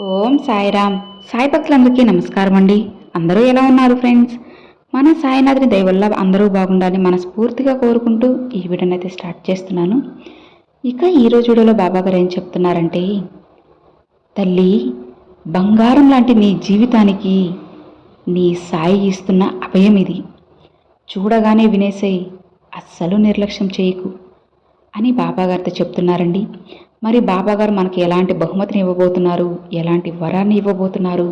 ఓం సాయిరామ్. సాయి భక్తులందరికీ నమస్కారం అండి. అందరూ ఎలా ఉన్నారు ఫ్రెండ్స్? మన సాయినాథుని దయవల్ల అందరూ బాగుండాలని మనస్ఫూర్తిగా కోరుకుంటూ ఈ వీడియోని అయితే స్టార్ట్ చేస్తున్నాను. ఇక ఈరోజు వీడియోలో బాబా గారు ఏం చెప్తున్నారంటే తల్లి బంగారం లాంటి నీ జీవితానికి నీ సాయి ఇస్తున్న అభయం ఇది. చూడగానే వినేసే అస్సలు నిర్లక్ష్యం చేయకు అని బాబాగారితో చెప్తున్నారండి. మరి బాబాగారు మనకి ఎలాంటి బహుమతిని ఇవ్వబోతున్నారు? ఎలాంటి వరాన్ని ఇవ్వబోతున్నారు?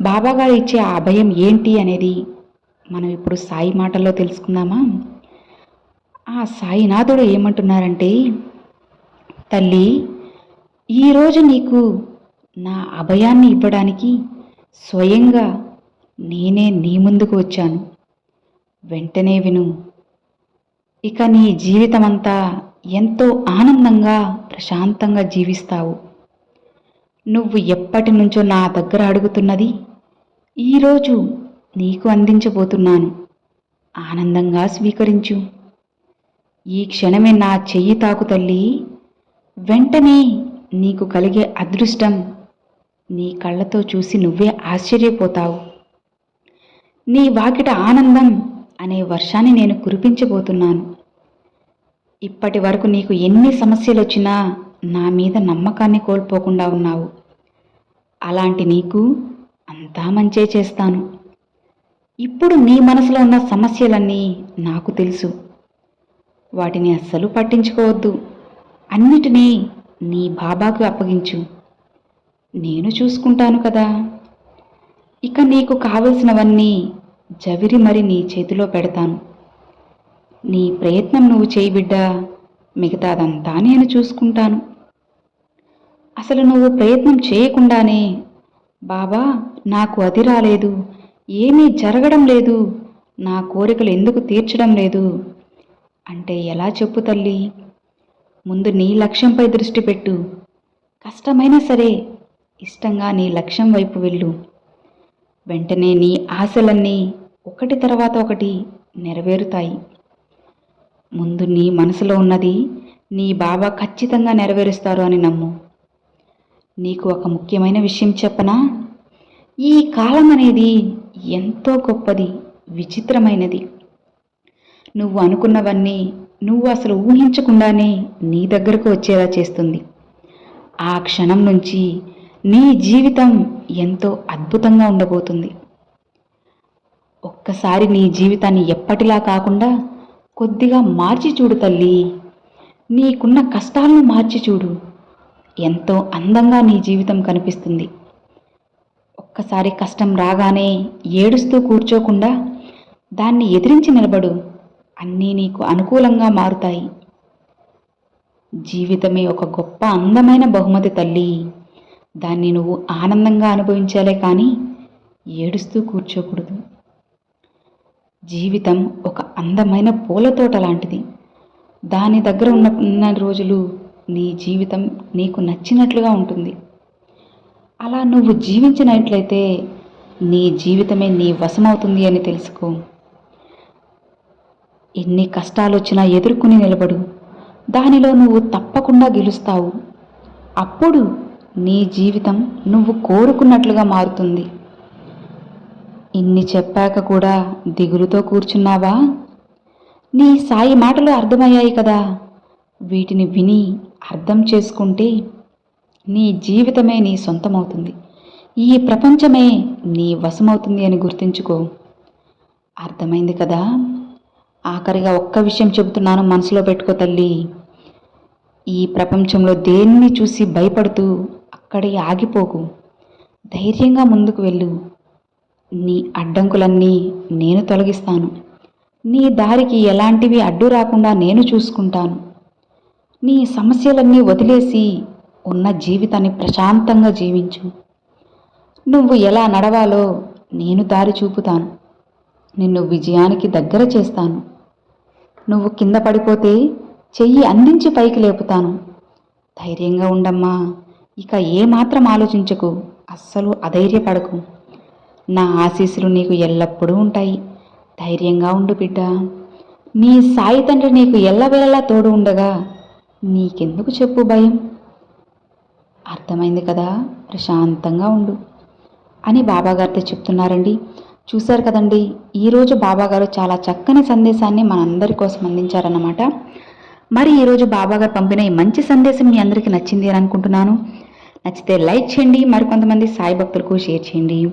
బాబాగారు ఇచ్చే ఆ అభయం ఏంటి అనేది మనం ఇప్పుడు సాయి మాటల్లో తెలుసుకుందామా? ఆ సాయినాథుడు ఏమంటున్నారంటే తల్లి ఈరోజు నీకు నా అభయాన్ని ఇవ్వడానికి స్వయంగా నేనే నీ ముందుకు వచ్చాను. వెంటనే విను. ఇక నీ జీవితమంతా ఎంతో ఆనందంగా ప్రశాంతంగా జీవిస్తావు. నువ్వు ఎప్పటి నుంచో నా దగ్గర అడుగుతున్నది ఈరోజు నీకు అందించబోతున్నాను. ఆనందంగా స్వీకరించు. ఈ క్షణమే నా చెయ్యి తాకు తల్లి. వెంటనే నీకు కలిగే అదృష్టం నీ కళ్ళతో చూసి నువ్వే ఆశ్చర్యపోతావు. నీ వాకిట ఆనందం అనే వర్షాన్ని నేను కురిపించబోతున్నాను. ఇప్పటి వరకు నీకు ఎన్ని సమస్యలు వచ్చినా నా మీద నమ్మకాన్ని కోల్పోకుండా ఉన్నావు. అలాంటి నీకు అంతా మంచే చేస్తాను. ఇప్పుడు నీ మనసులో ఉన్న సమస్యలన్నీ నాకు తెలుసు. వాటిని అస్సలు పట్టించుకోవద్దు. అన్నిటినీ నీ బాబాకు అప్పగించు. నేను చూసుకుంటాను కదా. ఇక నీకు కావలసినవన్నీ జవిరి మరి నీ చేతిలో పెడతాను. నీ ప్రయత్నం నువ్వు చేయి బిడ్డా. మిగతాదంతా నేను చూసుకుంటాను. అసలు నువ్వు ప్రయత్నం చేయకుండానే బాబా నాకు అది రాలేదు. ఏమీ జరగడం లేదు. నా కోరికలు ఎందుకు తీర్చడం లేదు? అంటే ఎలా చెప్పు తల్లి? ముందు నీ లక్ష్యంపై దృష్టి పెట్టు. కష్టమైనా సరే ఇష్టంగా నీ లక్ష్యం వైపు వెళ్ళు. వెంటనే నీ ఆశలన్నీ ఒకటి తర్వాత ఒకటి నెరవేరుతాయి. ముందు నీ మనసులో ఉన్నది నీ బాబా ఖచ్చితంగా నెరవేరుస్తారు అని నమ్ము. నీకు ఒక ముఖ్యమైన విషయం చెప్పనా? ఈ కాలం అనేది ఎంతో గొప్పది విచిత్రమైనది. నువ్వు అనుకున్నవన్నీ నువ్వు అసలు ఊహించకుండానే నీ దగ్గరకు వచ్చేలా చేస్తుంది. ఆ క్షణం నుంచి నీ జీవితం ఎంతో అద్భుతంగా ఉండబోతుంది. ఒక్కసారి నీ జీవితాన్ని ఎప్పటిలా కాకుండా కొద్దిగా మార్చి చూడు తల్లి. నీకున్న కష్టాలను మార్చి చూడు. ఎంతో అందంగా నీ జీవితం కనిపిస్తుంది. ఒక్కసారి కష్టం రాగానే ఏడుస్తూ కూర్చోకుండా దాన్ని ఎదిరించి నిలబడు. అన్నీ నీకు అనుకూలంగా మారుతాయి. జీవితమే ఒక గొప్ప అందమైన బహుమతి తల్లి. దాన్ని నువ్వు ఆనందంగా అనుభవించాలే కానీ ఏడుస్తూ కూర్చోకూడదు. జీవితం ఒక అందమైన పూల తోట లాంటిది. దాని దగ్గర ఉన్న ఉన్న రోజులు నీ జీవితం నీకు నచ్చినట్లుగా ఉంటుంది. అలా నువ్వు జీవించినట్లయితే నీ జీవితమే నీ వశమవుతుంది అని తెలుసుకో. ఎన్ని కష్టాలు వచ్చినా ఎదుర్కొని నిలబడు. దానిలో నువ్వు తప్పకుండా గెలుస్తావు. అప్పుడు నీ జీవితం నువ్వు కోరుకున్నట్లుగా మారుతుంది. ఇన్ని చెప్పాక కూడా దిగులుతో కూర్చున్నావా? నీ సాయి మాటలు అర్థమయ్యాయి కదా. వీటిని విని అర్థం చేసుకుంటే నీ జీవితమే నీ సొంతమవుతుంది. ఈ ప్రపంచమే నీ వశమవుతుంది అని గుర్తుంచుకో. అర్థమైంది కదా? ఆఖరిగా ఒక్క విషయం చెబుతున్నాను మనసులో పెట్టుకో తల్లి. ఈ ప్రపంచంలో దేన్ని చూసి భయపడుతూ అక్కడే ఆగిపోకు. ధైర్యంగా ముందుకు వెళ్ళు. నీ అడ్డంకులన్నీ నేను తొలగిస్తాను. నీ దారికి ఎలాంటివి అడ్డు రాకుండా నేను చూసుకుంటాను. నీ సమస్యలన్నీ వదిలేసి ఉన్న జీవితాన్ని ప్రశాంతంగా జీవించు. నువ్వు ఎలా నడవాలో నేను దారి చూపుతాను. నిన్ను విజయానికి దగ్గర చేస్తాను. నువ్వు కింద పడిపోతే చెయ్యి అందించి పైకి లేపుతాను. ధైర్యంగా ఉండమ్మా. ఇక ఏమాత్రం ఆలోచించకు. అస్సలు అధైర్యపడకు. నా ఆశీస్సులు నీకు ఎల్లప్పుడూ ఉంటాయి. ధైర్యంగా ఉండు బిడ్డ. నీ సాయి తండ్రి నీకు ఎల్లవేళలా తోడు ఉండగా నీకెందుకు చెప్పు భయం? అర్థమైంది కదా ప్రశాంతంగా ఉండు. అని బాబాగారితో చెప్తున్నారండి. చూశారు కదండి ఈరోజు బాబాగారు చాలా చక్కని సందేశాన్ని మనందరి కోసం అందించారన్నమాట. మరి ఈరోజు బాబాగారు పంపిన ఈ మంచి సందేశం మీ అందరికీ నచ్చింది అని అనుకుంటున్నాను. నచ్చితే లైక్ చేయండి మరికొంతమంది సాయి భక్తులకు షేర్ చేయండి.